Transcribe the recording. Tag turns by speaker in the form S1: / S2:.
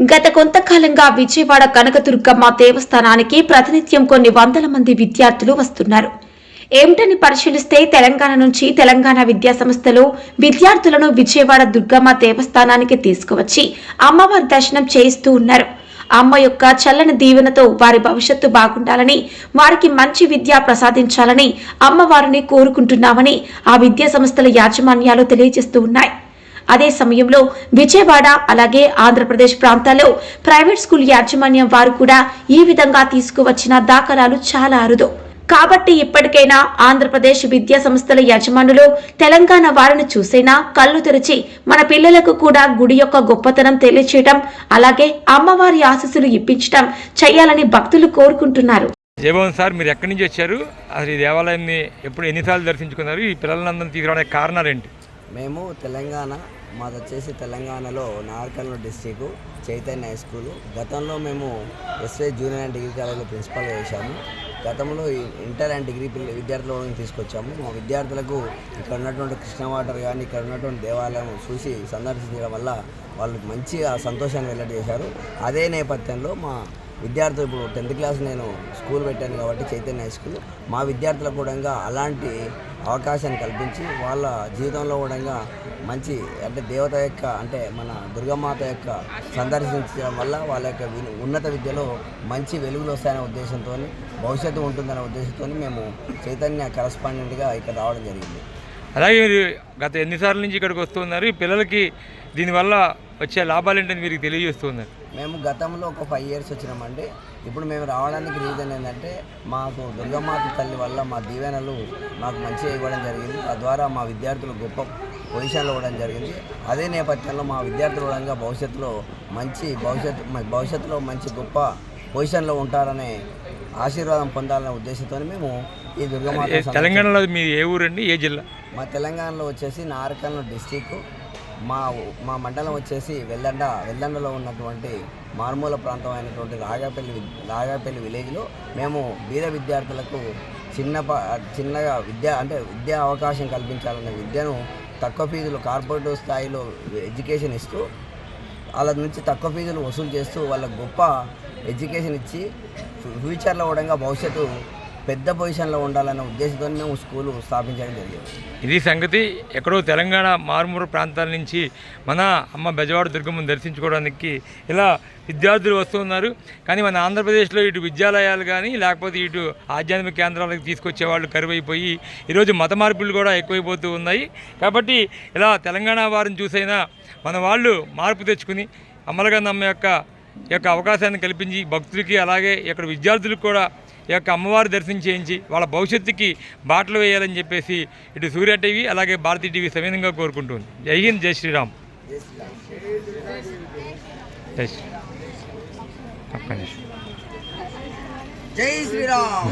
S1: గత కొంతకాలంగా విజయవాడ కనకదుర్గమ్మ దేవస్థానానికి ప్రతినిత్యం కొన్ని వందల మంది విద్యార్థులు వస్తున్నారు. ఏమిటని పరిశీలిస్తే తెలంగాణ నుంచి తెలంగాణ విద్యాసంస్థలు విద్యార్థులను విజయవాడ దుర్గమ్మ దేవస్థానానికి తీసుకువచ్చి అమ్మవారి దర్శనం చేయిస్తూ ఉన్నారు. అమ్మ యొక్క చల్లని దీవెనతో వారి భవిష్యత్తు బాగుండాలని వారికి మంచి విద్య ప్రసాదించాలని అమ్మవారిని కోరుకుంటున్నామని ఆ విద్యా సంస్థల యాజమాన్యాలు తెలియజేస్తూ ఉన్నాయి. అదే సమయంలో విజయవాడ అలాగే ఆంధ్రప్రదేశ్ ప్రాంతాల్లో ప్రైవేట్ స్కూల్ యాజమాన్యం వారు కూడా ఈ విధంగా తీసుకువచ్చిన దాఖలాలు చాలా అరుదు. కాబట్టి ఇప్పటికైనా ఆంధ్రప్రదేశ్ విద్యా సంస్థల యజమానులు తెలంగాణ వారిని చూసైనా కళ్ళు తెరిచి మన పిల్లలకు కూడా గుడి యొక్క గొప్పతనం తెలియచేయటం అలాగే అమ్మవారి ఆశీస్సులు ఇప్పించటం చేయాలని భక్తులు కోరుకుంటున్నారు.
S2: జయభవన్ సార్ మీరు ఎక్కడి నుంచి వచ్చారు? అసలు ఈ దేవాలయాన్ని ఎప్పుడు ఎన్నిసార్లు దర్శించుకున్నారు? ఈ పిల్లలందరినీ తీసుకురావడానికి కారణాలు ఏంటి?
S3: మేము తెలంగాణ మాది వచ్చేసి తెలంగాణలో నార్కల్ డిస్టిక్ చైతన్య హై స్కూల్. గతంలో మేము ఎస్వై జూనియర్ అండ్ డిగ్రీ కాలేజీలో ప్రిన్సిపల్గా చేశాము. గతంలో ఇంటర్ అండ్ డిగ్రీ పిల్ల విద్యార్థులను తీసుకొచ్చాము. మా విద్యార్థులకు ఇక్కడ ఉన్నటువంటి కృష్ణ వాటర్ కానీ ఇక్కడ ఉన్నటువంటి దేవాలయం చూసి సందర్శించడం వల్ల వాళ్ళు మంచిగా సంతోషాన్ని వెల్లడి చేశారు. అదే నేపథ్యంలో మా విద్యార్థులు ఇప్పుడు టెన్త్ క్లాస్ నేను స్కూల్ పెట్టాను కాబట్టి చైతన్య హై స్కూల్. మా విద్యార్థులకు కూడా అలాంటి అవకాశాన్ని కల్పించి వాళ్ళ జీవితంలో కూడా మంచి అంటే దేవత యొక్క అంటే మన దుర్గమాత యొక్క సందర్శించడం వల్ల వాళ్ళ యొక్క ఉన్నత విద్యలో మంచి వెలుగులు వస్తాయనే ఉద్దేశంతో భవిష్యత్తు ఉంటుందనే ఉద్దేశంతో మేము చైతన్య కరస్పాండెంట్గా ఇక్కడ రావడం జరిగింది.
S2: అలాగే మీరు గత ఎన్నిసార్లు నుంచి ఇక్కడికి వస్తున్నారు ఈ పిల్లలకి దీనివల్ల వచ్చే లాభాలు ఏంటని మీరు తెలియజేస్తున్నారు
S3: మేము గతంలో ఒక ఫైవ్ ఇయర్స్ వచ్చినామండి. ఇప్పుడు మేము రావడానికి రీజన్ ఏంటంటే మాకు దుర్గమాత తల్లి వల్ల మా దీవెనలు మాకు మంచిగా ఇవ్వడం జరిగింది. తద్వారా మా విద్యార్థులు గొప్ప పొజిషన్లో ఇవ్వడం జరిగింది. అదే నేపథ్యంలో మా విద్యార్థులు కూడా భవిష్యత్తులో మంచి భవిష్యత్తు మ- భవిష్యత్తులో మంచి గొప్ప పొజిషన్లో ఉంటారనే ఆశీర్వాదం పొందాలనే ఉద్దేశంతో మేము ఈ దుర్గమాత
S2: తెలంగాణలో మీ ఏ ఊరండి? ఏ జిల్లా?
S3: మా తెలంగాణలో వచ్చేసి నారకల్ డిస్టిక్ మా మా మండలం వచ్చేసి వెల్లండ వెల్లండలో ఉన్నటువంటి మారుమూల ప్రాంతం అయినటువంటి రాగాపల్లి రాగాపల్లి విలేజ్లో మేము బీద విద్యార్థులకు చిన్న చిన్నగా విద్య అంటే విద్యా అవకాశం కల్పించాలన్న విద్యను తక్కువ ఫీజులు కార్పొరేటివ్ స్థాయిలో ఎడ్యుకేషన్ ఇస్తూ వాళ్ళ నుంచి తక్కువ ఫీజులు వసూలు చేస్తూ వాళ్ళకు గొప్ప ఎడ్యుకేషన్ ఇచ్చి ఫ్యూచర్లో కూడా భవిష్యత్తు పెద్ద పొజిషన్లో ఉండాలనే ఉద్దేశంతో మేము స్కూల్ స్థాపించడం జరిగింది.
S2: ఇది సంగతి ఎక్కడో తెలంగాణ మారుమూరు ప్రాంతాల నుంచి మన అమ్మ బెజవాడ దుర్గమ్మను దర్శించుకోవడానికి ఇలా విద్యార్థులు వస్తున్నారు కానీ మన ఆంధ్రప్రదేశ్లో ఇటు విద్యాలయాలు కానీ లేకపోతే ఇటు ఆధ్యాత్మిక కేంద్రాలకు తీసుకొచ్చే వాళ్ళు కరువైపోయి ఈరోజు మత మార్పులు కూడా ఎక్కువైపోతూ ఉన్నాయి. కాబట్టి ఇలా తెలంగాణ వారిని చూసైనా మన వాళ్ళు మార్పు తెచ్చుకుని అమ్మలగన్న అమ్మ యొక్క యొక్క అవకాశాన్ని కల్పించి భక్తులకి అలాగే ఇక్కడ విద్యార్థులకు కూడా యొక్క అమ్మవారి దర్శనం చేయించి వాళ్ళ భవిష్యత్తుకి బాటలు వేయాలని చెప్పేసి ఇటు సూర్య టీవీ అలాగే భారతీ టీవీ సవినంగా కోరుకుంటుంది జై హింద్ జై శ్రీరామ్ జై శ్రీ ఒక్క నిమిషం.
S3: జై శ్రీరామ్.